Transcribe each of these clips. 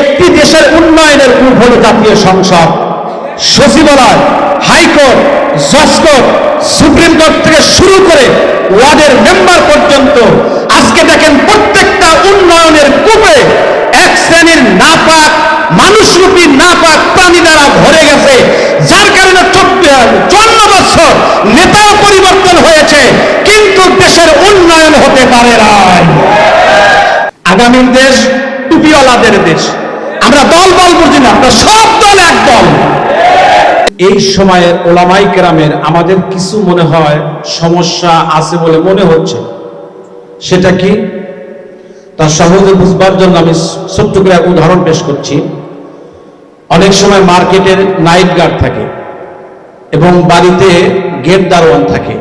একটি দেশের উন্নয়নের রূপ হল জাতীয় সংসদ। সচিবালয়, হাইকোর্ট জজকোর্ট সুপ্রিম কোর্ট থেকে শুরু করে ওয়ার্ডের মেম্বার পর্যন্ত আজকে দেখেন প্রত্যেকটা উন্নয়নের কূপে এক শ্রেণির নাপাক, মানুষরূপী নাপাক প্রাণী দ্বারা ভরে গেছে। যার কারণে চুয়ান্ন বছর নেতাও পরিবর্তন হয়েছে, কিন্তু দেশের উন্নয়ন হতে পারে নাই। আগামী দেশ টুপিওয়ালাদের দেশ। আমরা দল দল বুঝি না, আমরা সব দল এক দল। এই সময়ে ওলামাই কেরামের আমাদের কিছু মনে হয় সমস্যা আছে বলে মনে হচ্ছে। সেটা কি? তার সহজে বুঝবার জন্য আমি ছোট্ট করে এক উদাহরণ পেশ করছি। অনেক সময় মার্কেটের নাইট গার্ড থাকে এবং বাড়িতে গেট দারোয়ান থাকে।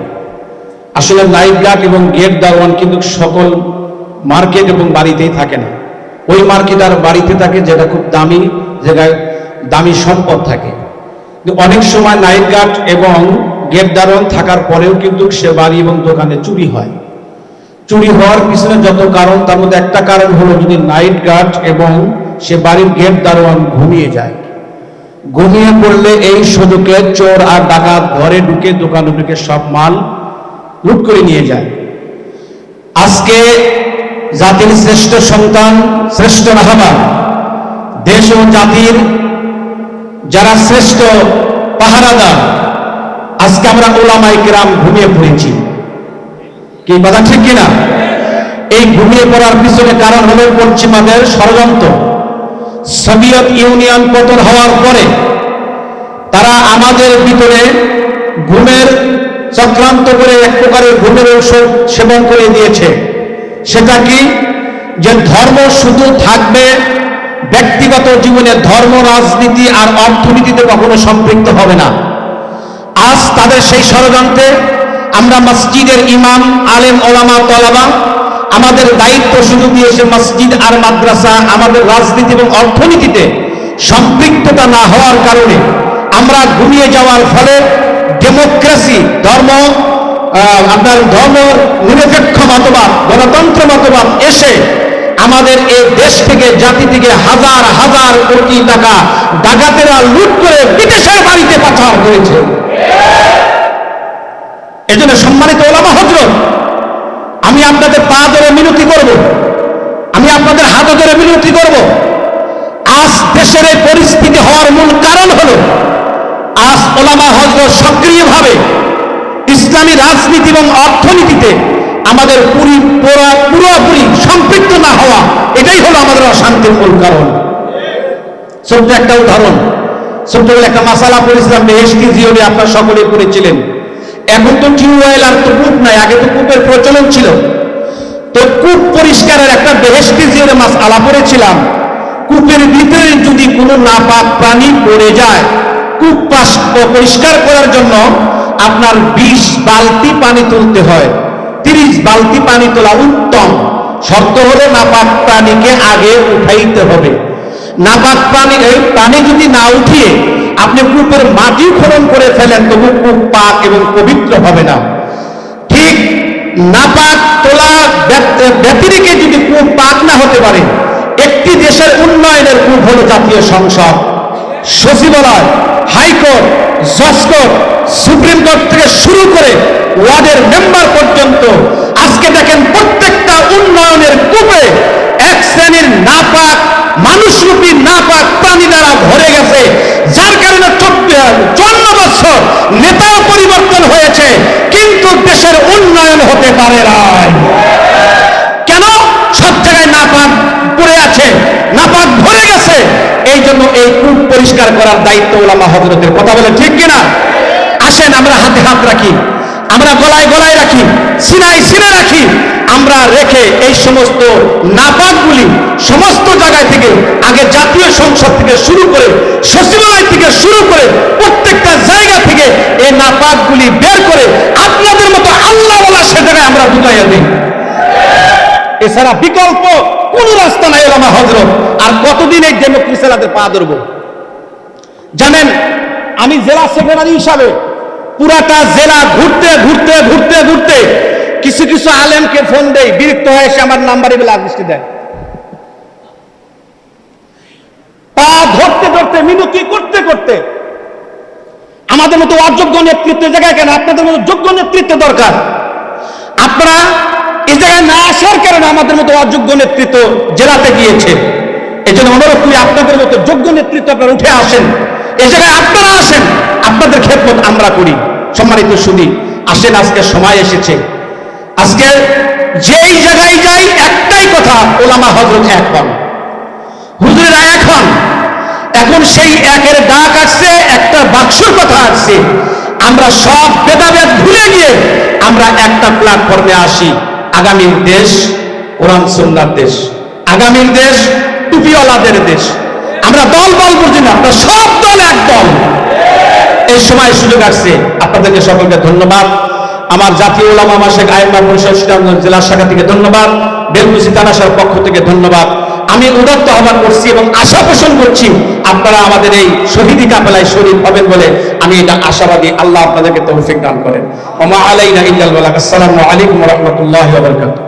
আসলে নাইট গার্ড এবং গেট দারোয়ান কিন্তু সকল মার্কেট এবং বাড়িতেই থাকে না। ওই মার্কেট আর বাড়িতে থাকে, যেটা খুব দামি, জায়গায় দামি সম্পদ থাকে। অনেক সময় নাইট গার্ড এবং গেট দারোয়ান থাকার পরেও কিন্তু সে বাড়ি এবং দোকানে চুরি হয়। চুরি হওয়ার পিছনে যত কারণ, তার মধ্যে একটা কারণ হলো যদি নাইট গার্ড এবং সে বাড়ির গেট দারোয়ান ঘুমিয়ে যায়। ঘুমিয়ে পড়লে এই সুযোগে চোর আর ডাকাত ঘরে ঢুকে দোকানে ঢুকে সব মাল লুট করে নিয়ে যায়। আজকে জাতির শ্রেষ্ঠ সন্তান, শ্রেষ্ঠ রাহবার দেশ ও জাতির যারা শ্রেষ্ঠ পাহারাদার, আজকে আমরা ওলামাই গ্রাম ঘুমিয়ে পড়েছি। কি কথা ঠিক কিনা? এই ঘুমিয়ে পড়ার পিছনে কারণ হলো পশ্চিমাদের ষড়যন্ত্র। সোভিয়েত ইউনিয়ন পতন হওয়ার পরে তারা আমাদের ভিতরে ঘুমের চক্রান্ত করে এক প্রকারের ঘুমের ঔষধ সেবন করে দিয়েছে। সেটা কি? যে ধর্ম শুধু থাকবে ব্যক্তিগত জীবনে ধর্ম, রাজনীতি আর অর্থনীতিতে কখনো সম্পৃক্ত হবে না। আজ তাদের সেই ষড়যন্ত্রে আমরা মসজিদের ইমাম, আলেম, ওলামা, তলাবা আমাদের দায়িত্ব শুধু দিয়েছে মসজিদ আর মাদ্রাসা আমাদের রাজনীতি এবং অর্থনীতিতে সম্পৃক্ততা না হওয়ার কারণে আমরা ঘুমিয়ে যাওয়ার ফলে ডেমোক্রেসি ধর্ম আপনার ধর্ম নিরপেক্ষ মতবাদ, গণতন্ত্র মতবাদ এসে আমাদের এই দেশ থেকে, জাতি থেকে হাজার হাজার কোটি টাকা ডাকাতেরা লুট করে বিদেশের বাড়িতে পাচার করেছে। এজন্য সম্মানিত ওলামা হজরত, আমি আপনাদের পা ধরে মিনতি করব। আমি আপনাদের হাত ধরে মিনতি করব। আজ দেশের পরিস্থিতি হওয়ার মূল কারণ হলো, আজ ওলামা হজরত সক্রিয়ভাবে ইসলামী রাজনীতি এবং অর্থনীতিতে আমাদের পুরি পুরা- পুরোপুরি সম্পৃক্ত না হওয়া, এটাই হলো আমাদের অশান্তির মূল কারণ। ছোট্ট একটা উদাহরণ। ছোট্ট করে একটা মাসালা পড়েছিলাম বেহেস্তি জিওরে আপনার সকলে পড়েছিলেন। এখন তো টিউবওয়েল আর তো কূপ নাই, আগে তো কূপের প্রচলন ছিল। তো কূপ পরিষ্কারের একটা বেহেস্তি জিওরে মাস আলা পড়েছিলাম। কূপের ভিতরে যদি কোনো নাপাক প্রাণী পড়ে যায়, কূপ পাশ পরিষ্কার করার জন্য আপনার বিশ বালতি পানি তুলতে হয়। তিরিশ বালতি পানি তোলা উত্তম। শর্ত হলে নাপাক প্রাণীকে আগে উঠাইতে হবে। নাপাক প্রাণী, এই পানি যদি না উঠিয়ে আপনি কূপের মাটি খনন করে ফেলেন, তবু কূপ পাক এবং পবিত্র হবে না। ঠিক নাপাক তোলা ব্যত- ব্যতিরেকে যদি কূপ পাক না হতে পারে, একটি দেশের উন্নয়নের কূপ হলো জাতীয় সংসদ। সচিবালয়, হাইকোর্ট জজকোর্ট সুপ্রিম কোর্ট থেকে শুরু করে ওয়ার্ডের মেম্বার পর্যন্ত আজকে দেখেন প্রত্যেকটা উন্নয়নের কূপে এক শ্রেণির নাপাক, মানুষরূপী নাপাক প্রাণী দ্বারা ভরে গেছে। যার কারণে চুয়ান্ন বছর নেতাও পরিবর্তন হয়েছে, কিন্তু দেশের উন্নয়ন হতে পারে পরিষ্কার করার দায়িত্ব ওলামা হজরতের কথা বলে ঠিক কিনা? আসেন, আমরা হাতে হাত রাখি। আমরা গলায় গলায় রাখি সিনাই সিনে রাখি। আমরা রেখে এই সমস্ত নাপাকগুলি সমস্ত জায়গায় থেকে, আগে জাতীয় সংসদ থেকে শুরু করে, সচিবালয় থেকে শুরু করে, প্রত্যেকটা জায়গা থেকে এই নাপাকগুলি বের করে আপনাদের মতো আল্লাহ বলা সে জায়গায় আমরা ঢুকাইয়া দিই। এছাড়া বিকল্প কোন রাস্তা নাই ওলামা হজরত আর কতদিন এই ডেমোক্রেসির পা ধরব? জানেন, আমি জেলা সেক্রেটারি হিসাবে পুরাটা জেলা ঘুরতে ঘুরতে ঘুরতে ঘুরতে কিছু কিছু আলেমকে ফোন দেই, বিরক্ত হয়ে এসে আমার নাম্বারে বেলা দৃষ্টি দেয়। ধরতে মিনতি করতে করতে আমাদের মতো অযোগ্য নেতৃত্বের জায়গায় কেন? আপনাদের মতো যোগ্য নেতৃত্ব দরকার। আপনারা এই জায়গায় না আসার কারণে আমাদের মতো অযোগ্য নেতৃত্ব জেলাতে গিয়েছে। এই জন্য অনুরোধ করি আপনাদের মতো যোগ্য নেতৃত্ব আপনারা উঠে আসেন। এই জায়গায় আপনারা আসেন, আপনাদের খেদমত আমরা করি। সম্মানিত সুদী আসেন, আজকে সময় এসেছে। আজকে যেই জায়গায় যাই, একটাই কথা, ওলামা হজরত এক হন। হুজুরেরা এক হন। এখন সেই একের ডাক আসছে, একটা বাক্সর কথা আসছে। আমরা সব ভেদাভেদ ভুলে গিয়ে আমরা একটা প্ল্যাটফর্মে আসি। আগামীর দেশ কোরআন সুন্নার দেশ। আগামীর দেশ টুপিওয়ালাদের দেশ। আমরা দল বল বুঝি না, আমরা সব দল দল এই সময় সুযোগ আসছে। আপনাদেরকে সকলকে ধন্যবাদ। আমার জাতীয় ওলামা মাসেক আইমা পরিষদ জেলা শাখা থেকে ধন্যবাদ। বেলকুচি তানাশার পক্ষ থেকে ধন্যবাদ। আমি উদাত্ত আহ্বান করছি এবং আশা পোষণ করছি আপনারা আমাদের এই শহীদি কাপেলায় শরীর হবেন বলে আমি এটা আশাবাদী। আল্লাহ আপনাদেরকে তৌফিক দান করেন। ওমা আলাইনা ইল্লাল আসসালামু আলাইকুম ওয়া রাহমাতুল্লাহি ওয়া বারাকাতুহু।